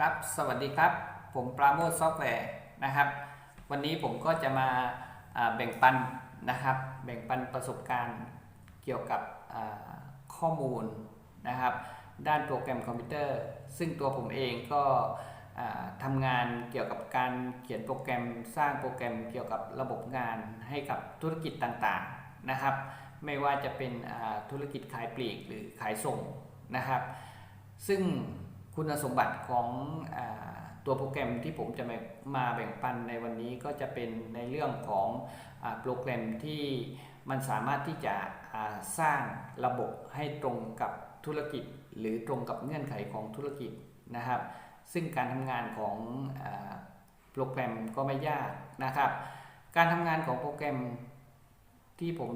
ครับ สวัสดีครับ ผมปราโมทซอฟต์แวร์นะครับ วันนี้ผมก็จะมาแบ่งปันนะครับ แบ่งปันประสบการณ์เกี่ยวกับข้อมูลนะครับ ด้านโปรแกรมคอมพิวเตอร์ ซึ่งตัวผมเองก็ทำงานเกี่ยวกับการเขียนโปรแกรมสร้างโปรแกรมเกี่ยวกับระบบงานให้กับธุรกิจต่างๆนะครับ ไม่ว่าจะเป็นธุรกิจขายปลีกหรือขายส่งนะครับ ซึ่ง คุณสมบัติของอตัวโปรแกรมที่ผมจะมามาแบ่งปันในวันนี้ก็จะเป็นในเรื่องของอโปรแกรมที่มันสามารถที่จะสร้างระบบให้ตรงกับธุรกิจ หรือตรงกับเงื่อนไขของธุรกิจนะครับ ซึ่งการทำงานของอโปรแกรมก็ไม่ยากนะครับ การทำงานของโปรแกรมที่ผม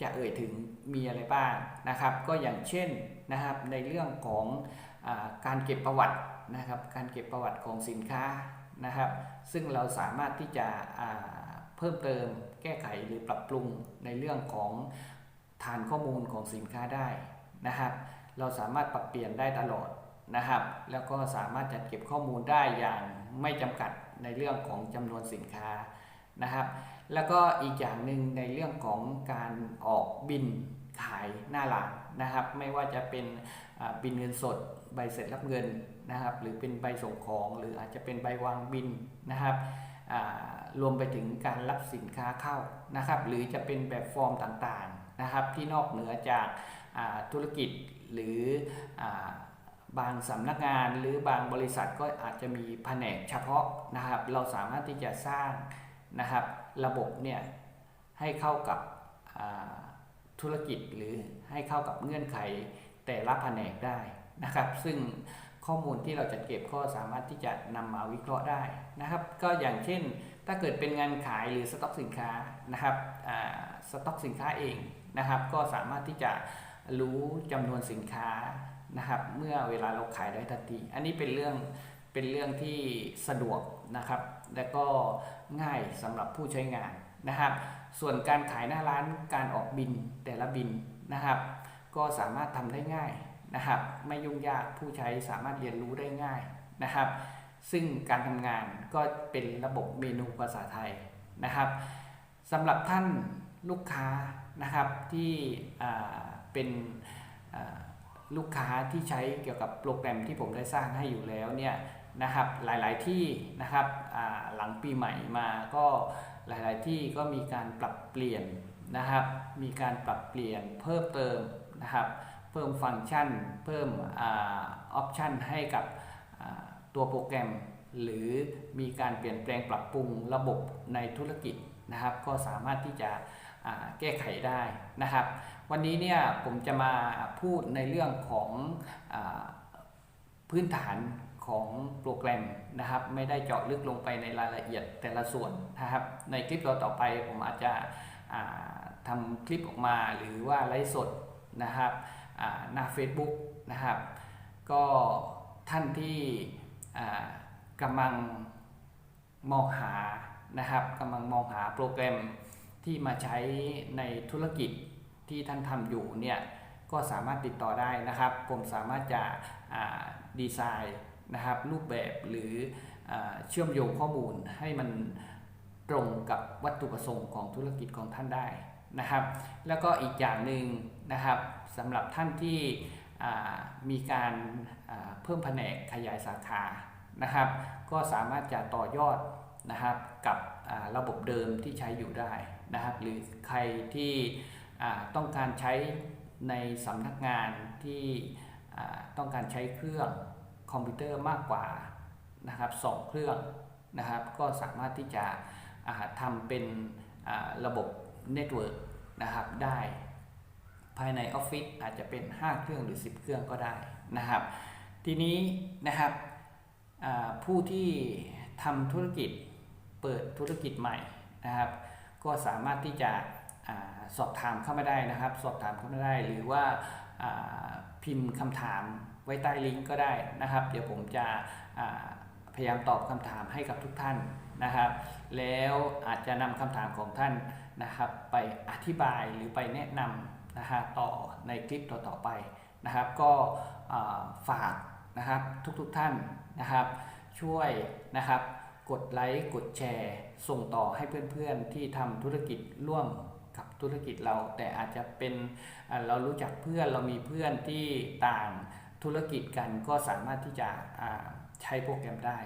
จะเอ่ยถึงมีอะไรบ้างนะครับ ก็อย่างเช่นนะครับในเรื่องของอ การเก็บประวัตินะครับ การเก็บประวัติของสินค้านะครับ ซึ่งเราสามารถที่จะเพิ่มเติมแก้ไขหรือปรับปรุงในเรื่องของฐานข้อมูลของสินค้าได้นะครับ เราสามารถปรับเปลี่ยนได้ตลอดนะครับ แล้วก็สามารถจัดเก็บข้อมูลได้อย่างไม่จำกัดในเรื่องของจำนวนสินค้านะครับ แล้วก็อีกอย่างหนึ่งในเรื่องของการออกบิน ขายหน้าร้านนะครับ ไม่ว่าจะเป็นบินเงินสดใบเสร็จรับเงินนะครับ หรือเป็นใบส่งของหรืออาจจะเป็นใบวางบินนะครับรวมไปถึงการรับสินค้าเข้านะครับ หรือจะเป็นแบบฟอร์มต่างๆนะครับ ที่นอกเหนือจากธุรกิจหรืออบางสำนักงานหรือบางบริษัทก็อาจจะมีแผนกเฉพาะนะครับ เราสามารถที่จะสร้างนะครับ ระบบเนี่ยให้เข้ากับ ธุรกิจหรือให้เข้ากับเงื่อนไขแต่ละแผนกได้นะครับ ซึ่งข้อมูลที่เราจัดเก็บก็สามารถที่จะนำมาวิเคราะห์ได้นะครับ ก็อย่างเช่น ถ้าเกิดเป็นงานขายหรือสต็อกสินค้านะครับสต็อกสินค้าเองนะครับ ก็สามารถที่จะรู้จำนวนสินค้านะครับ เมื่อเวลาเราขายได้ทันที อันนี้เป็นเรื่องเป็นเรื่องที่สะดวกนะครับ และก็ง่ายสำหรับผู้ใช้งาน นะครับ ส่วนการขายหน้าร้านการออกบินแต่ละบินนะครับ ก็สามารถทำได้ง่ายนะครับ ไม่ยุ่งยากผู้ใช้สามารถเรียนรู้ได้ง่ายนะครับ ซึ่งการทำงานก็เป็นระบบเมนูภาษาไทยนะครับสำหรับท่านลูกค้านะครับที่เป็นลูกค้าที่ใช้เกี่ยวกับโปรแกรมที่ผมได้สร้างให้อยู่แล้วเนี่ยนะครับหลายๆที่นะครับหลังปีใหม่มาก็ หลาย ๆ ที่ก็มีการปรับเปลี่ยนนะครับ มีการปรับเปลี่ยนเพิ่มเติมนะครับ เพิ่มฟังก์ชัน เพิ่มออปชันให้กับตัวโปรแกรม หรือมีการเปลี่ยนแปลงปรับปรุงระบบในธุรกิจนะครับ ก็สามารถที่จะแก้ไขได้นะครับ วันนี้เนี่ยผมจะมาพูดในเรื่องของอพื้นฐาน ของโปรแกรมนะครับ ไม่ได้เจาะลึกลงไปในรายละเอียดแต่ละส่วนนะครับ ในคลิปเราต่อไปผมอาจจะอ่าทำคลิปออกมาหรือว่าไลฟ์สดนะครับหน้า Facebook นะครับ ก็ท่านที่กำลังมองหานะครับกำลังมองหาโปรแกรมที่มาใช้ในธุรกิจที่ท่านทำอยู่เนี่ยก็สามารถติดต่อได้นะครับ ผมสามารถจะดีไซน์ นะครับรูปแบบหรืออเชื่อมโยงข้อมูลให้มันตรงกับวัตถุประสงค์ของธุรกิจของท่านได้นะครับ แล้วก็อีกอย่างหนึ่งนะครับสำหรับท่านที่มีการเพิ่มแผนกขยายสาขานะครับ ก็สามารถจะต่อยอดนะครับกับระบบเดิมที่ใช้อยู่ได้นะครับ หรือใครที่ต้องการใช้ในสำนักงานที่ต้องการใช้เครื่อง คอมพิวเตอร์มากกว่านะครับสองเครื่องนะครับ ก็สามารถที่จะทำเป็นระบบเน็ตเวิร์กนะครับได้ภายในออฟฟิศอาจจะเป็น 5 เครื่องหรือ 10 เครื่องก็ได้นะครับ ทีนี้นะครับผู้ที่ทำธุรกิจเปิดธุรกิจใหม่นะครับ ก็สามารถที่จะอสอบถามเข้ามาได้นะครับ สอบถามเข้ามาได้หรือว่าพิมพ์คำถาม ไว้ใต้ลิงก์ก็ได้นะครับ เดี๋ยวผมจะพยายามตอบคำถามให้กับทุกท่านนะครับ แล้วอาจจะนำคำถามของท่านนะครับ ไปอธิบายหรือไปแนะนำนะฮะต่อในคลิปต่อๆไปนะครับ ก็ฝากนะครับทุกๆท่านนะครับ ช่วยนะครับกดไลค์กดแชร์ ส่งต่อให้เพื่อนๆที่ทำธุรกิจร่วมกับธุรกิจเรา แต่อาจจะเป็นเรารู้จักเพื่อนเรามีเพื่อนที่ต่าง ธุรกิจกันก็สามารถที่จะใช้โปรแกรมได้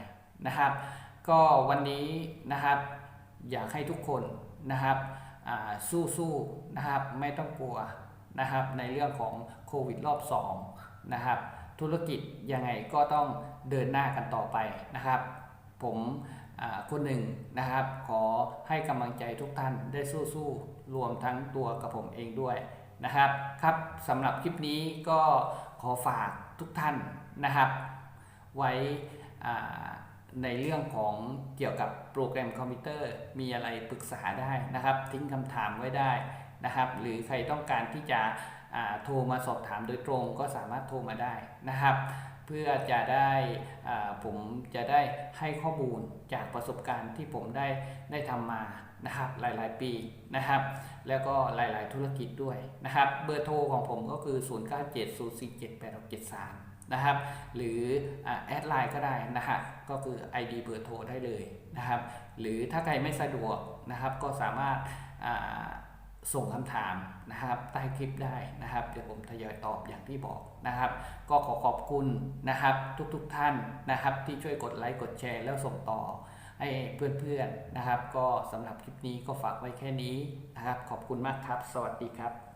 นะครับ ก็วันนี้นะครับอยากให้ทุกคนนะครับอ่าสู้ๆนะครับไม่ต้องกลัวนะครับในเรื่องของโควิดรอบ2นะครับธุรกิจยังไงก็ต้องเดินหน้ากันต่อไปนะครับ ผมคนหนึ่งนะครับ ขอให้กำลังใจทุกท่านได้สู้ๆรวมทั้งตัวกับผมเองด้วย นะครับครับสำหรับคลิปนี้ก็ขอฝากทุกท่านนะครับ ไว้ในเรื่องของเกี่ยวกับโปรแกรมคอมพิวเตอร์ มีอะไรปรึกษาได้นะครับ ทิ้งคำถามไว้ได้นะครับ หรือใครต้องการที่จะโทรมาสอบถามโดยตรงก็สามารถโทรมาได้นะครับ พื่อจะได้ผมจะได้ให้ข้อมูลจากประสบการณ์ที่ผมได้ได้ทำมานะครับหลาย ๆ ปีนะครับ แล้วก็หลาย ๆ ธุรกิจด้วยนะครับ เบอร์โทรของผมก็คือ 0970478673 นะครับ หรือแอดไลน์ก็ได้นะครับก็คือ ID เบอร์โทรได้เลยนะครับ หรือถ้าใครไม่สะดวกนะครับก็สามารถ ส่งคำถามนะครับใต้คลิปได้นะครับ เดี๋ยวผมทยอยตอบอย่างที่บอกนะครับ ก็ขอขอบคุณนะครับทุกๆทท่านนะครับ ที่ช่วยกดไลค์กดแชร์แล้วส่งต่อให้เพื่อนๆนะครับ ก็สำหรับคลิปนี้ก็ฝากไว้แค่นี้นะครับ ขอบคุณมากครับ สวัสดีครับ